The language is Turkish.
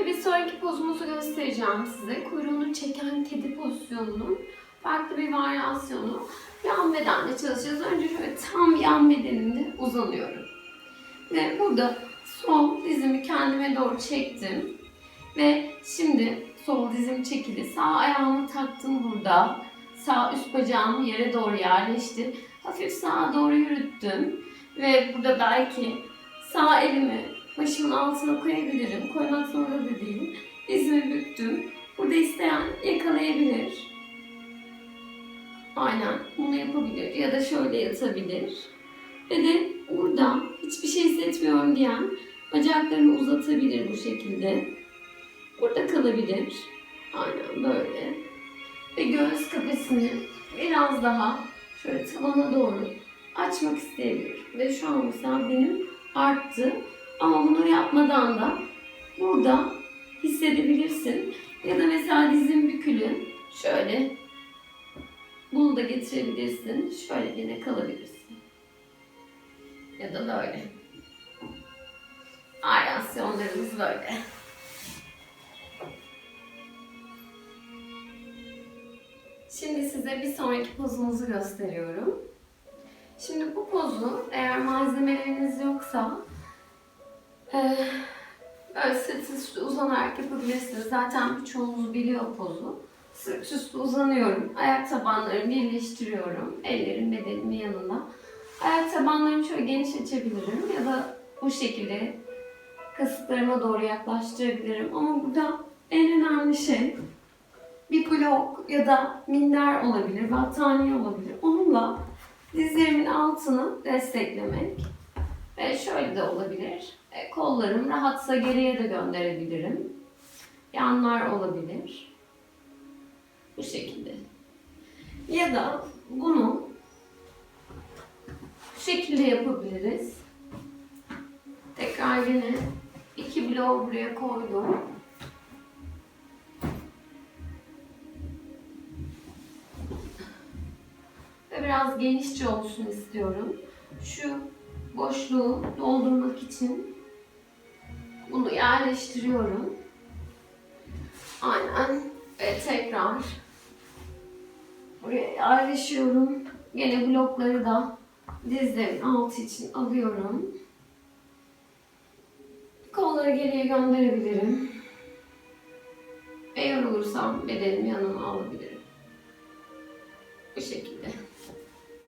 Ve bir sonraki pozumuzu göstereceğim size. Kuyruğunu çeken kedi pozisyonunun farklı bir varyasyonu. Yan bedenle çalışacağız. Önce şöyle tam yan bedenimde uzanıyorum. Ve burada sol dizimi kendime doğru çektim. Ve şimdi sol dizim çekili. Sağ ayağımı taktım burada. Sağ üst bacağımı yere doğru yerleştir. Hafif sağa doğru yürüttüm. Ve burada belki sağ elimi başımın altına koyabilirim. Koymak zorunda da değilim. Dizimi büktüm. Burada isteyen yakalayabilir. Aynen bunu yapabilir ya da şöyle yatabilir. Ve de burada hiçbir şey hissetmiyorum diyen bacaklarını uzatabilir bu şekilde. Burada kalabilir. Aynen böyle. Ve göğüs kafesini biraz daha şöyle tavana doğru açmak isteyebilir. Ve şu an mesela benim arttı. Ama bunu yapmadan da burada hissedebilirsin. Ya da mesela dizin bükülü. Şöyle bunu da getirebilirsin. Şöyle yine kalabilirsin. Ya da böyle. Varyasyonlarımız böyle. Şimdi size bir sonraki pozumuzu gösteriyorum. Şimdi bu pozu eğer malzemeleriniz yoksa eee böyle sırt üstü uzanarak yapabilirsiniz. Zaten birçoğunuz biliyor pozu. Sırt üstü uzanıyorum. Ayak tabanlarımı birleştiriyorum. Ellerim bedenimin yanında. Ayak tabanlarımı şöyle geniş açabilirim ya da bu şekilde kasıklarıma doğru yaklaştırabilirim. Ama burada en önemli şey bir blok ya da minder olabilir, battaniye olabilir. Onunla dizlerimin altını desteklemek. Ve şöyle de olabilir. E, kollarım rahatsa geriye de gönderebilirim. Yanlar olabilir. Bu şekilde. Ya da bunu bu şekilde yapabiliriz. Tekrar yine iki bloğu buraya koydum. Ve biraz genişçe olsun istiyorum. Şu boşluğu doldurmak için bunu yerleştiriyorum. Aynen. Ve tekrar buraya yerleşiyorum. Yine blokları da dizlerimin altı için alıyorum. Kolları geriye gönderebilirim. Ve yorulursam bedenimi yanıma alabilirim.